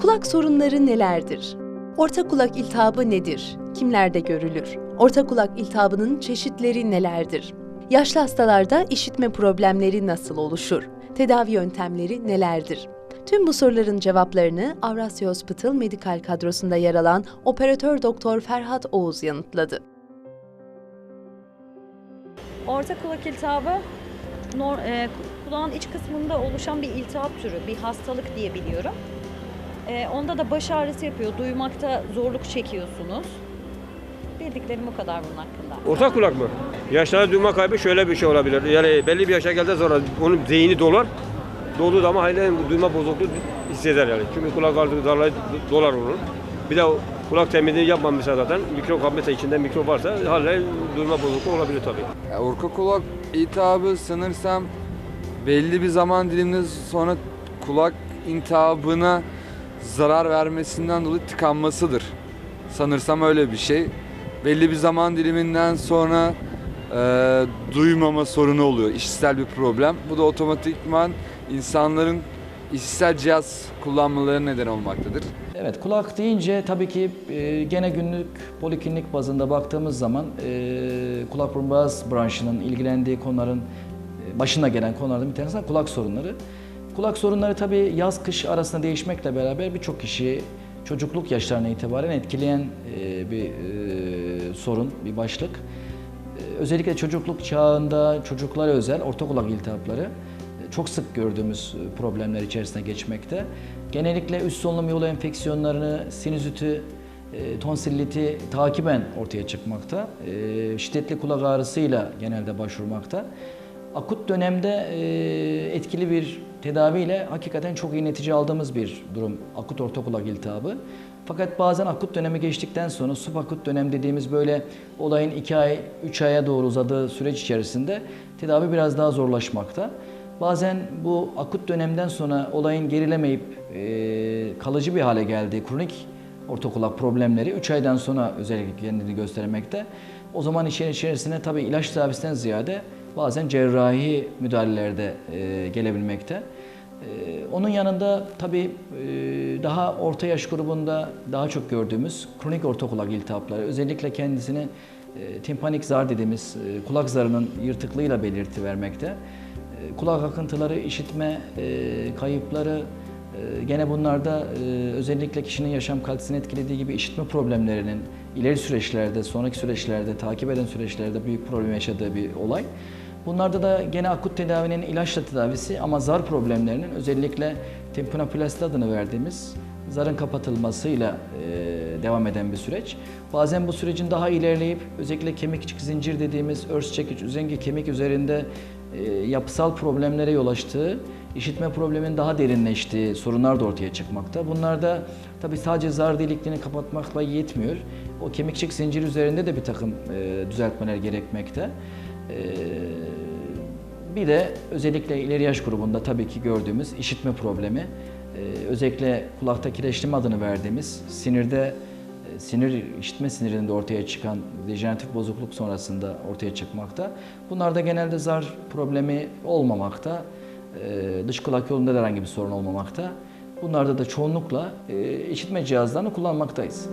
Kulak sorunları nelerdir? Orta kulak iltihabı nedir? Kimlerde görülür? Orta kulak iltihabının çeşitleri nelerdir? Yaşlı hastalarda işitme problemleri nasıl oluşur? Tedavi yöntemleri nelerdir? Tüm bu soruların cevaplarını Avrasya Hospital Medikal kadrosunda yer alan operatör doktor Ferhat Oğuz yanıtladı. Orta kulak iltihabı e, kulağın iç kısmında oluşan bir iltihap türü, bir hastalık diye biliyorum. E, onda da baş ağrısı yapıyor, duymakta zorluk çekiyorsunuz. Bildiklerim bu kadar bunun hakkında. Orta kulak mı? Yaşlarda duyma kaybı şöyle bir şey olabilir. Yani belli bir yaşa geldiği sonra onun zihni dolar. Dolduğu zaman halen duyma bozukluğu hisseder yani. Çünkü kulak ardı darlayı dolar onun. Bir de kulak temizliği yapmamışsa zaten mikrop kapmışsa içinde mikrop varsa halen duyma bozukluğu olabilir tabii. Ya orka kulak iltihabı sanırsam belli bir zaman diliminde sonra kulak iltihabına zarar vermesinden dolayı tıkanmasıdır. Sanırsam öyle bir şey. Belli bir zaman diliminden sonra e, duymama sorunu oluyor. İşitsel bir problem. Bu da otomatikman insanların işitsel cihaz kullanmaları neden olmaktadır. Evet kulak deyince tabii ki e, gene günlük poliklinik bazında baktığımız zaman e, kulak burun boğaz branşının ilgilendiği konuların e, başına gelen konulardan bir tanesi kulak sorunları. Kulak sorunları tabii yaz kış arasında değişmekle beraber birçok kişi çocukluk yaşlarına itibaren etkileyen e, bir e, sorun, bir başlık. E, Özellikle çocukluk çağında çocuklara özel orta kulak iltihapları çok sık gördüğümüz problemler içerisine geçmekte. Genellikle üst solunum yolu enfeksiyonlarını, sinüziti, tonsilliti takiben ortaya çıkmakta. Şiddetli kulak ağrısıyla genelde başvurmakta. Akut dönemde etkili bir tedaviyle hakikaten çok iyi netice aldığımız bir durum akut orta kulak iltihabı. Fakat bazen akut dönemi geçtikten sonra subakut dönem dediğimiz böyle olayın 2 ay, 3 aya doğru uzadığı süreç içerisinde tedavi biraz daha zorlaşmakta. Bazen bu akut dönemden sonra olayın gerilemeyip e, kalıcı bir hale geldiği kronik orta kulak problemleri 3 aydan sonra özellikle kendini göstermekte. O zaman işin içerisine tabii ilaç tedavisinden ziyade bazen cerrahi müdahalelerde e, gelebilmekte. E, onun yanında tabii e, daha orta yaş grubunda daha çok gördüğümüz kronik orta kulak iltihapları özellikle kendisini e, timpanik zar dediğimiz e, kulak zarının yırtıklığıyla belirti vermekte. E, kulak akıntıları, işitme e, kayıpları, gene bunlarda e, özellikle kişinin yaşam kalitesini etkilediği gibi işitme problemlerinin ileri süreçlerde, sonraki süreçlerde, takip eden süreçlerde büyük problem yaşadığı bir olay. Bunlarda da gene akut tedavinin ilaçla tedavisi ama zar problemlerinin özellikle timpanoplasti adını verdiğimiz zarın kapatılmasıyla e, devam eden bir süreç. Bazen bu sürecin daha ilerleyip özellikle kemikçik zincir dediğimiz örs çekiç üzengi kemik üzerinde e, yapısal problemlere yol açtığı, işitme probleminin daha derinleştiği sorunlar da ortaya çıkmakta. Bunlarda tabi sadece zar delikliğini kapatmakla yetmiyor. O kemikçik zincir üzerinde de bir takım e, düzeltmeler gerekmekte. E, bir de özellikle ileri yaş grubunda tabii ki gördüğümüz işitme problemi, özellikle kulakta kireçleme adını verdiğimiz sinirde e, sinir işitme sinirinde ortaya çıkan dejeneratif bozukluk sonrasında ortaya çıkmakta. Bunlarda genelde zar problemi olmamakta, e, dış kulak yolunda da herhangi bir sorun olmamakta. Bunlarda da çoğunlukla e, işitme cihazlarını kullanmaktayız.